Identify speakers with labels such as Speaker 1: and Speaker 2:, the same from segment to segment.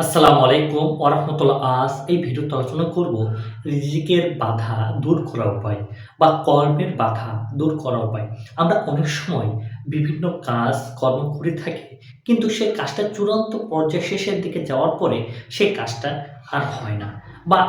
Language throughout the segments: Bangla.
Speaker 1: আসসালামু আলাইকুম ওরহমতুল্লাহ। আজ এই ভিডিওতে আলোচনা করব রিজিকের বাধা দূর করার উপায় বা কর্মের বাধা দূর করার উপায়। আমরা অনেক সময় বিভিন্ন কাজ, কর্ম করে থাকি, কিন্তু সেই কাজটা চূড়ান্ত পর্যায়ে শেষের দিকে যাওয়ার পরে সেই কাজটা আর হয় না। বা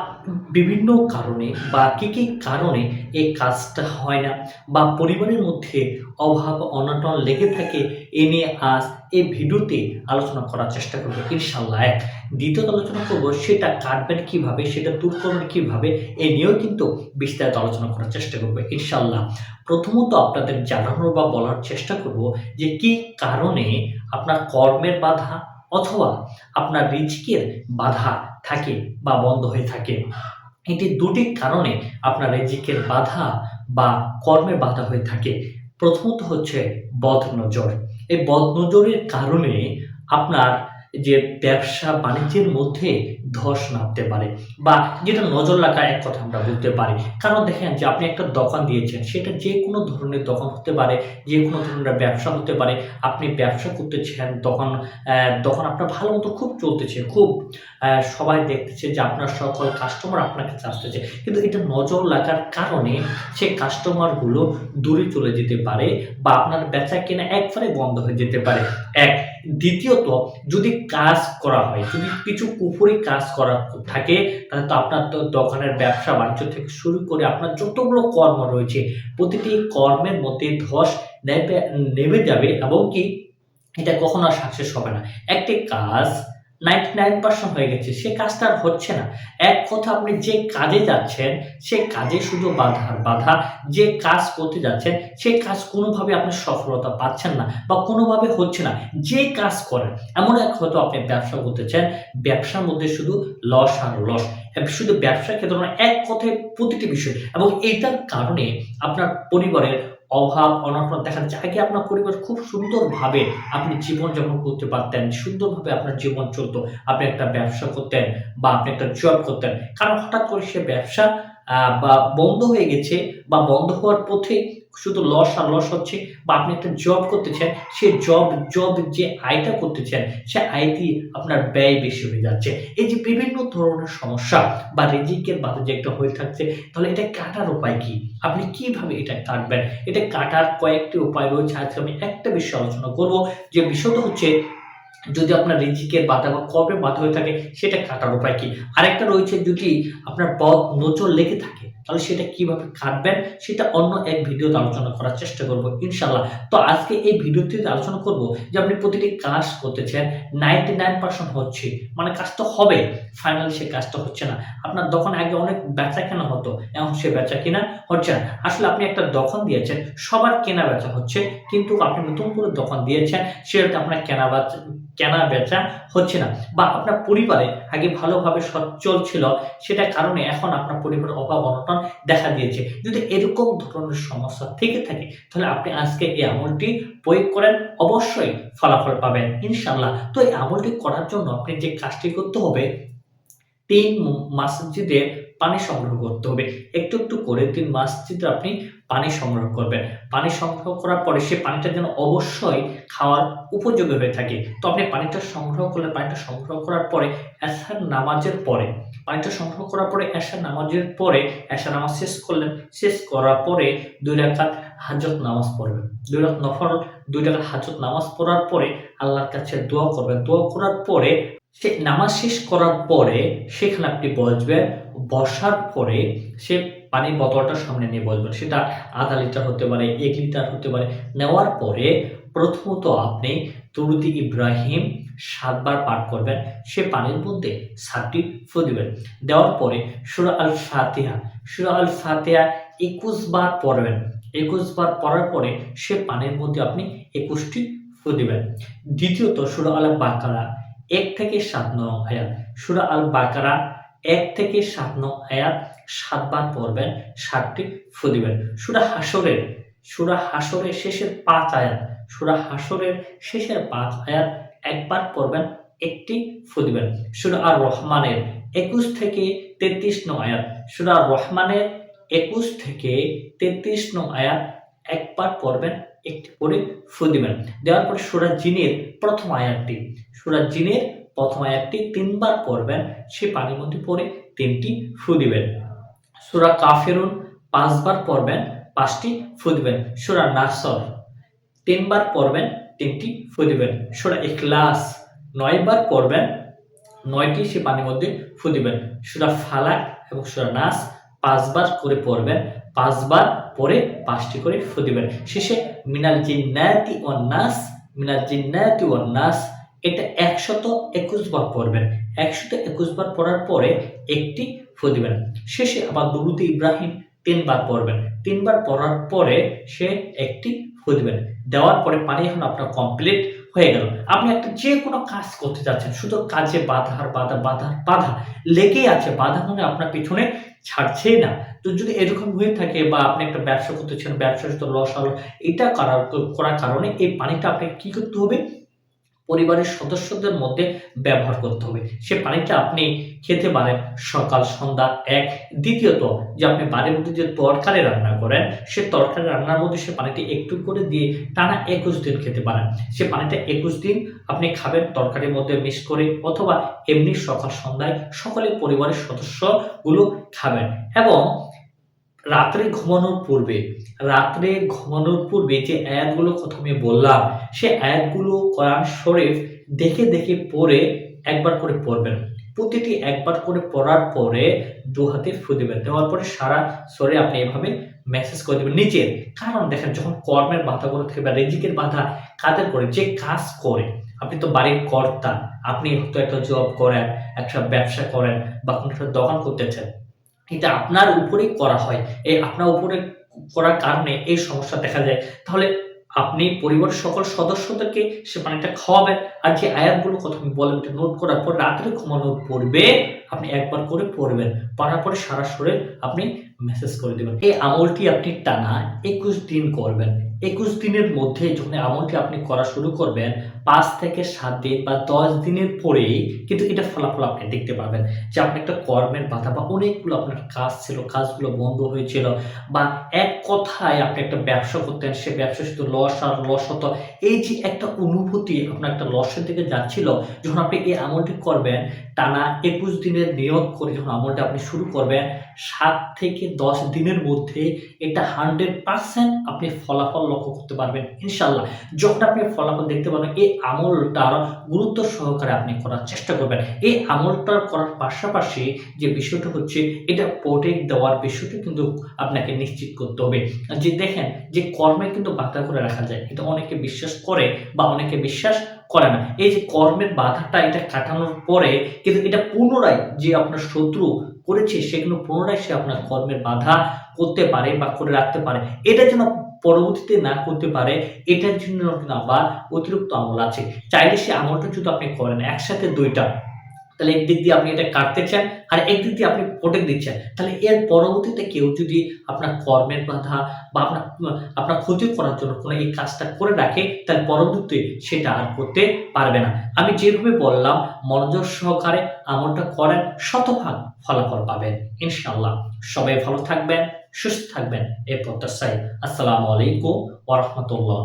Speaker 1: বিভিন্ন কারণে বা কী কী কারণে এই কাজটা হয় না বা পরিবারের মধ্যে অভাব, অনটন লেগে থাকে, এ নিয়ে আজ এই ভিডিওতে আলোচনা করার চেষ্টা করব ইনশাল্লাহ এক, দ্বিতীয়ত আলোচনা করব সেটা কাটবেন কীভাবে, সেটা দূর করবেন কীভাবে, এ নিয়েও কিন্তু বিস্তারিত আলোচনা করার চেষ্টা করব ইনশাল্লাহ প্রথমত আপনাদের জানানোর বা বলার চেষ্টা করব যে কি কারণে আপনার কর্মের বাধা অথবা আপনার রিজিকের বাধা থাকে বা বন্ধ হয়ে থাকে। এটি দুটি কারণে আপনার রেজিকের বাধা বা কর্মের বাধা হয়ে থাকে। প্রথমত হচ্ছে বদ নজর এই বদ নজরের কারণে আপনার যে ব্যবসা বাণিজ্যের মধ্যে ধস নামতে পারে বা যেটা নজর লাগা এক কথা আমরা বলতে পারি। কারণ দেখেন যে আপনি একটা দোকান দিয়েছেন, সেটা যে কোনো ধরনের দোকান হতে পারে, যে কোনো ধরনের ব্যবসা হতে পারে। আপনি ব্যবসা করতেছেন তখন তখন আপনার ভালো মতো খুব চলতেছে, খুব সবাই দেখতেছে যে আপনার সকল কাস্টমার আপনার কাছে আসতেছে কিন্তু এটা নজর লাগার কারণে সে কাস্টমারগুলো দূরে চলে যেতে পারে বা আপনার বেচা কেনা একবারে বন্ধ হয়ে যেতে পারে। এক দ্বিতীয়ত, যদি কাজ করা হয়, যদি কিছু কুফুরি কাজ করা থাকে, তাহলে তো আপনার তো দোকানের ব্যবসা বাণিজ্য থেকে শুরু করে আপনার যতগুলো কর্ম রয়েছে, প্রতিটি কর্মের মধ্যে ধস নেমে যাবে এবং কি, এটা কখনো সাকসেস হবে না। একটি কাজ নাইনটি নাইন পার্সেন্ট হয়ে গেছে। সে কাজটা আর হচ্ছে না। এক কথা আপনি যে কাজে যাচ্ছেন, সে কাজে শুধু বাধা বাধা যে কাজ করতে যাচ্ছেন সেই কাজ কোনোভাবে আপনি সফলতা পাচ্ছেন না বা কোনোভাবে হচ্ছে না। যে কাজ করেন, এমন এক হয়তো আপনি ব্যবসা করতেছেন ব্যবসার মধ্যে শুধু লস আর লস। শুধু ব্যবসা ক্ষেত্রে এক কথায় প্রতিটি বিষয়। এবং এইটার কারণে আপনার পরিবারের অভাব, অনটন দেখা যাচ্ছে। আগে আপনার পরিবার খুব সুন্দরভাবে আপনি জীবন জীবনযাপন করতে পারতেন, সুন্দরভাবে আপনার জীবন চলতো। আপনি একটা ব্যবসা করতেন বা আপনি একটা জব করতেন। কারণ হঠাৎ করে সে ব্যবসা বা বন্ধ হয়ে গেছে বা বন্ধ হওয়ার পথে শুধু লস আর লস হচ্ছে বা আপনি একটা জব করতেছেন, সে জব জব যে আয়টা করতেছেন, সে আয়টি আপনার ব্যয় বেশি হয়ে যাচ্ছে। এই যে বিভিন্ন ধরনের সমস্যা বা রেজিকের বাধা যে একটা হয়ে থাকছে, তাহলে এটা কাটার উপায় কি? আপনি কীভাবে এটা কাটবেন? এটা কাটার কয়েকটি উপায় রয়েছে, আজকে আমি একটা বিষয় আলোচনা করব, যে বিষয়টা হচ্ছে যদি আপনার রিজিকের বাধা বা কবে বাধা হয়ে থাকে, সেটা কাটার উপায় কি? আরেকটা রয়েছে যদি আপনার পথ নজর লেগে থাকে, তাহলে সেটা কীভাবে কাটবেন সেটা অন্য এক ভিডিওতে আলোচনা করার চেষ্টা করব ইনশাল্লাহ তো আজকে এই ভিডিওতে আলোচনা করব যে আপনি প্রতিটি কাজ করতেছেন নাইনটি নাইন পার্সেন্ট হচ্ছে মানে কাজ তো হবে ফাইনালি সে কাজটা হচ্ছে না। আপনার দোকান আগে অনেক বেচা কেনা হতো, এখন সে বেচা কেনা হচ্ছে না। আসলে আপনি একটা দোকান দিয়েছেন, সবার কেনা বেচা হচ্ছে, কিন্তু আপনি নতুন করে দোকান দিয়েছেন সেটা আপনার কেনা বেচা কেনা বেচা হচ্ছে না বা আপনার পরিবারে আগে ভালোভাবে সচ্ছল ছিল সেটা কারণে এখন আপনার পরিবারের অভাব অনটন দেখা দিয়েছে। যদি এরকম ধরনের সমস্যা থেকে থাকে, তাহলে আপনি আজকে এই আমলটি প্রয়োগ করেন, অবশ্যই ফলাফল পাবেন ইনশাল্লাহ তো এই আমলটি করার জন্য আপনি যে কাজটি করতে হবে তিন মসজিদে পানি সংগ্রহ করতে হবে। একটু একটু করে তিন মসজিদে আপনি পানি সংগ্রহ করবেন। পানি সংগ্রহ করার পরে সে পানিটা যেন অবশ্যই খাওয়ার উপযোগী হয়ে থাকে। তো আপনি পানিটা সংগ্রহ করলেন পানিটা সংগ্রহ করার পরে এসার নামাজের পরে, পানিটা সংগ্রহ করার পরে এসার নামাজের পরে, এসার নামাজ শেষ করলেন। শেষ করার পরে দুই রাকাত হাজত নামাজ পড়বেন। দুই রাত নফল, দুই রাকাত হাজত নামাজ পড়ার পরে আল্লাহর কাছে দোয়া করবেন। দোয়া করার পরে সে নামাজ শেষ করার পরে সেখানে আপনি বসবেন বসার পরে সে পানির বোতলটা সামনে নিয়ে বসবেন সেটা আধা লিটার হতে পারে, এক লিটার হতে পারে। নেওয়ার পরে প্রথমত আপনি তরুদি ইব্রাহিম সাতবার পাঠ করবেন। সে পানির মধ্যে সাতটি ফু দিবেন। দেওয়ার পরে সুরা আল ফাতিহা সুরা আল ফাতিহা একুশ বার পড়বেন। একুশ বার পড়ার পরে সে পানির মধ্যে আপনি একুশটি ফু দিবেন। দ্বিতীয়ত সুরা আল বাকারা এক থেকে সাত নং আয়াত। সুরা আল বাকারা এক থেকে সাত নং আয়াত, সাতবার পড়বেন ষাটটি ফু দিবেন। সুরা হাসরের সুরা হাসরের শেষের পাঁচ আয়াত, সুরা হাসরের শেষের পাঁচ আয়াত একবার পড়বেন, একটি ফু দিবেন। সুরা আর রহমানের একুশ থেকে তেত্রিশ নং আয়াত, সুরা রহমানের একুশ থেকে তেত্রিশ নং আয়াত একবার পড়বেন, একটি করে ফু দিবেন। দেওয়ার পরে সুরা জিনের প্রথম আয়াতটি। সুরা জিনের প্রথম আয়াতটি তিনবার পড়বেন সেই পানির মধ্যে পড়ে তিনটি ফু দিবেন। সুরা কাফেরুন পাঁচবার পড়বেন, পাঁচটি ফু দিবেন। সুরা নাসর তিনবার পড়বেন, তিনটি ফু দিবেন। সুরা ইখলাস নয়বার পড়বেন, নয়টি সে পানির মধ্যে ফু দিবেন। সুরা ফালাক এবং সুরা নাস পাঁচবার করে পড়বেন, পাঁচবার পরে পাঁচটি করে ফু দিবেন। শেষে মিনাল জিন্নাতি ও নাস, মিনাল জিন্নাতি ও নাস, এটা একশত একুশ বার পড়বেন। একশত একুশ বার পড়ার পরে একটি ফু দিবেন। শেষে আবার দুরুদ ইব্রাহিম তিনবার পড়বেন। তিনবার পড়ার পরে সে একটি ফু দিবেন। দেওয়ার পরে পানি এখন আপনার কমপ্লিট হয়ে গেল। আপনি একটা যে কোনো কাজ করতে যাচ্ছেন, শুধু কাজে বাধার বাধা বাধার বাধা লেগেই আছে। বাধা মানে আপনার পিছনে ছাড়ছেই না। তো যদি এরকম হয়ে থাকে বা আপনি একটা ব্যবসা করতেছেন ব্যবসা তো লস হলো, এটা করার করার কারণে এই পানিটা আপনাকে কী করতে হবে? পরিবারের সদস্যদের মধ্যে ব্যবহার করতে হবে। সে পানিটা আপনি খেতে পারেন সকাল, সন্ধ্যা এক। দ্বিতীয়ত, যে আপনি বাড়ির মধ্যে যে তরকারি রান্না করেন, সে তরকারি রান্নার মধ্যে সে পানিটি একটু করে দিয়ে টানা একুশ দিন খেতে পারেন। সে পানিটা একুশ দিন আপনি খাবেন তরকারির মধ্যে মিক্স করে অথবা এমনি সকাল, সন্ধ্যায় সকলে পরিবারের সদস্যগুলো খাবেন। এবং রাত্রে ঘুমানোর পূর্বে, রাত্রে ঘুমানোর পূর্বে যে আয়াতগুলো আমি বললাম সে আয়াতগুলো কোরআন শরীফ দেখে দেখে পড়ে একবার করে পড়বেন। প্রতিটি একবার করে পড়ার পরে দু হাতে ফু দেবেন। দেওয়ার পরে সারা শরীরে আপনি এভাবে মেসেজ করে দেবেন। নিজের কারণ দেখেন, যখন কর্মের বাধাগুলো থেকে বা রেজিকের বাধা কাদের করে? যে কাজ করে। আপনি তো বাড়ির কর্তা, আপনি হয়তো একটা জব করেন, একটা ব্যবসা করেন বা কোনো একটা দোকান করতেছেন এটা আপনার উপরেই করা হয়। এই আপনার উপরে করার কারণে এই সমস্যা দেখা যায়। তাহলে আপনি পরিবারের সকল সদস্যদেরকে সে পানিটা খাওয়াবেন। আর যে আয়াতগুলো কথা আমি বললাম, এটা নোট করার পর রাত্রে ঘুমানোর পূর্বে আপনি একবার করে পড়বেন। পড়ার পরে সারা শরীর আপনি মেসেজ করে দেবেন। এই আমলটি আপনি টানা একুশ দিন করবেন। একুশ দিনের মধ্যে যখন আমলটি আপনি করা শুরু করবেন, পাঁচ থেকে সাত দিন বা দশ দিনের পরেই কিন্তু এটা ফলাফল আপনি দেখতে পাবেন। যে আপনি একটা কর্মের বাধা বা অনেকগুলো আপনার কাজ ছিল, কাজগুলো বন্ধ হয়েছিল বা এক কথায় আপনি একটা ব্যবসা করতেন, সে ব্যবসা শুধু লস আর লস হতো এই যে একটা অনুভূতি আপনার একটা লসের দিকে যাচ্ছিল, যখন আপনি এই আমলটি করবেন, টানা একুশ দিনের নিয়োগ করে যখন আমলটা আপনি শুরু করবেন, সাত থেকে দশ দিনের মধ্যে এটা হান্ড্রেড পার্সেন্ট আপনি ফলাফল লক্ষ্য করতে পারবেন ইনশাল্লাহ যখন আপনি ফলাফল দেখতে পারবেন, এই আমলটার গুরুত্ব সহকারে আপনি করার চেষ্টা করবেন। এই আমলটা করার পাশাপাশি যে বিষয়টা হচ্ছে, এটা প্রোটেক্ট দেওয়ার বিষয়টি কিন্তু আপনাকে নিশ্চিত করতে হবে। যে দেখেন, যে কর্মে কিন্তু বাধা করে রাখা যায় এটা অনেকে বিশ্বাস করে বা অনেকে বিশ্বাস করে না। এই যে কর্মের বাধাটা এটা কাটানোর পরে কিন্তু এটা পুনরায় যে আপনার শত্রু করেছে সেগুলো পুনরায় সে আপনার কর্মের বাধা করতে পারে বা করে রাখতে পারে। এটা যেন পরবর্তীতে না করতে পারে, এটার জন্য কিন্তু আবার অতিরিক্ত আমল আছে। চাইলে সে আমলটা যদি আপনি করেন, একসাথে দুইটা। তাহলে একদিক দিয়ে আপনি এটা কাটতে চান আর একদিক দিয়ে আপনি প্রোটেক্ট দিচ্ছেন তাহলে এর পরবর্তীতে কেউ যদি আপনার কর্মের বাধা বা আপনার আপনার ক্ষতি করার জন্য কোনো এই কাজটা করে রাখে, তাহলে পরবর্তীতে সেটা আর করতে পারবে না। আমি যেভাবে বললাম, মনোযোগ সহকারে আমলটা করেন, শতভাগ ফলাফল পাবেন ইনশাল্লাহ সবাই ভালো থাকবেন, সুস্থ থাকবেন এই প্রত্যাশায়। আসসালামু আলাইকুম ওরহমতুল্লাহ